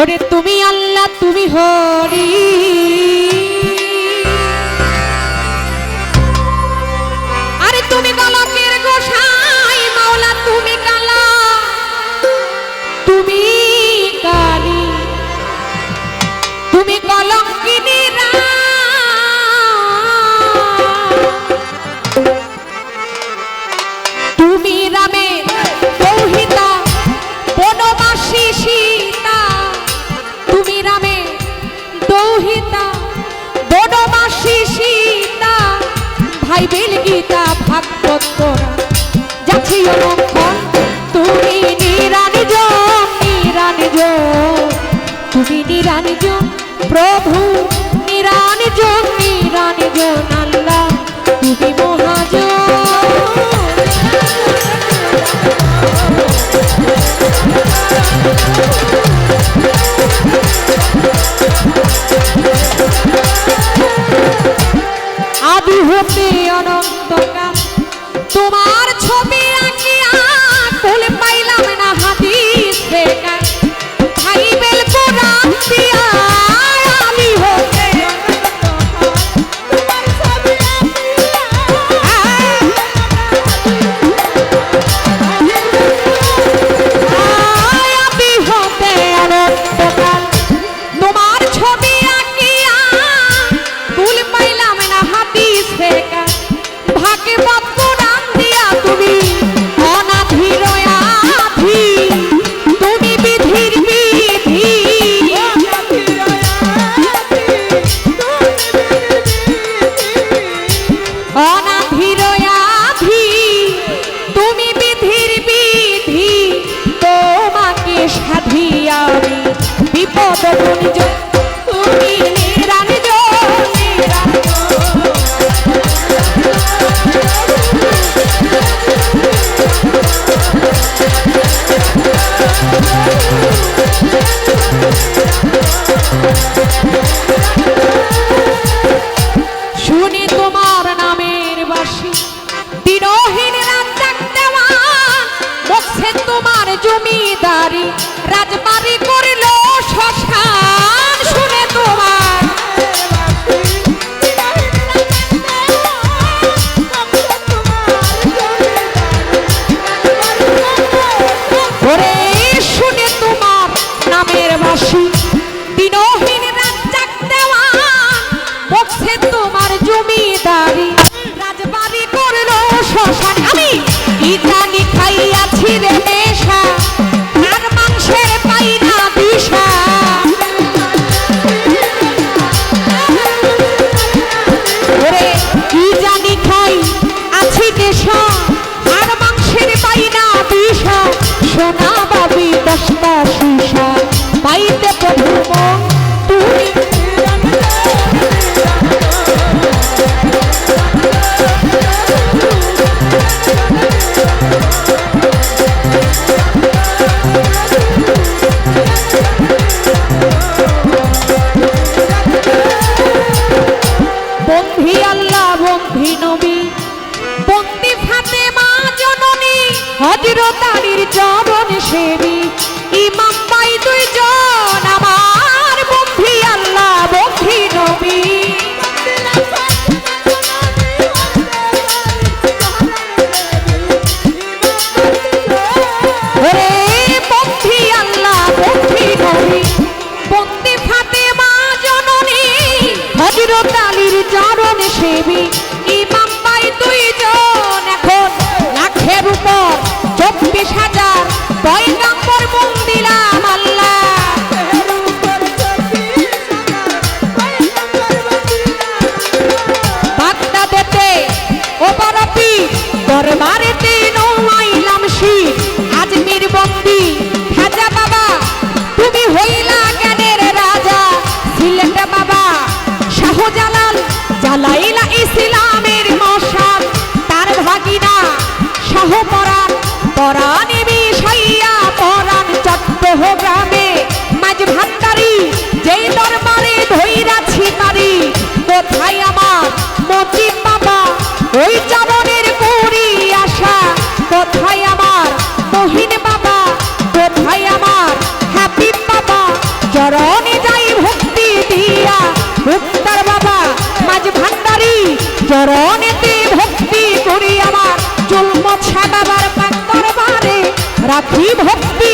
ওরে তুমি আল্লাহ তুমি হরি। বাইবেল গীতা, ভাগবত তোরা। যাচ্ছি অলক্ষণ তুমি নিরানিজ নিরানিজ। তুমি নিরানিজ, প্রভু, নিরানিজ নিরানিজ। আল্লাহ তুমি মহাজন। তোমার জমিদারি, রাজবাড়ি শ্মশান শুনে তোমার। তোমার নামের তোমার জমিদারি, রাজবাড়ি করল শ্মশান। আমি ইতা বজ্র তারির চরণ সেবি। ইমাম পাই দুইজন, আমার বন্ধি আল্লাহ, বন্ধি নবী। বন্দি ফাতে মা জননী হজরত পঞ্চাশ হাজার কয় নম্বর মন্দিরা। দরবারে রাখি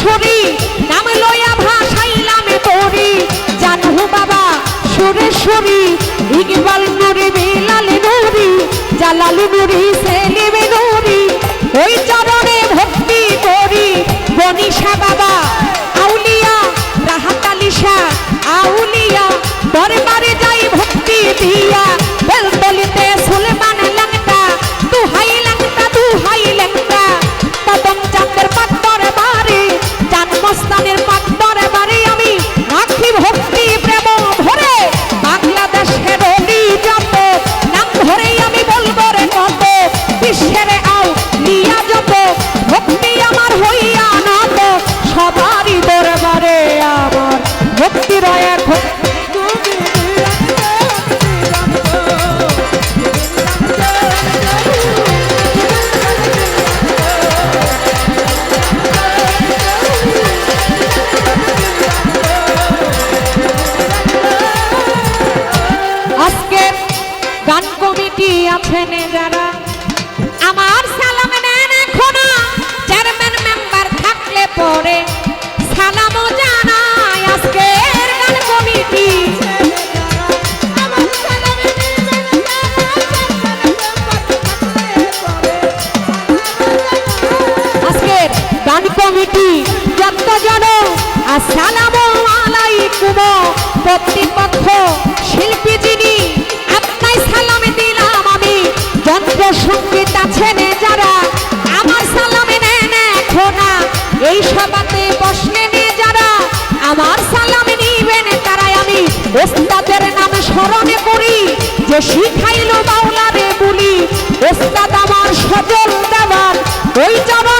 সুরেশ্বরী নাম লয়া ভাসাইলাম তোরি। জানহু বাবা সুরেশ্বরী ইকবাল নুরি, বিলাল নুরি, জালাল নুরি, সেলিম নুরি। ওই চরণে ভক্তি করি বনিশা বাবা, আউলিয়া, রাহাত আলিশা, আউলিয়া দরবারে আছেন যারা? আমার সালাম নেন চেয়ারম্যান মেম্বার থাকলে পরে সালামও কমিটি। আজকের গান কমিটি যত জন আসসালামু সংগীত আছেন যারা, আমার এই সভাতে যারা, আমার সালাম নিবেন তারাই আমি ওস্তাদের নাম স্মরণে করি, যে শিখাইল বাউলারে বলি, ওস্তাদ আমার সজল দেওয়ার ওই চরণে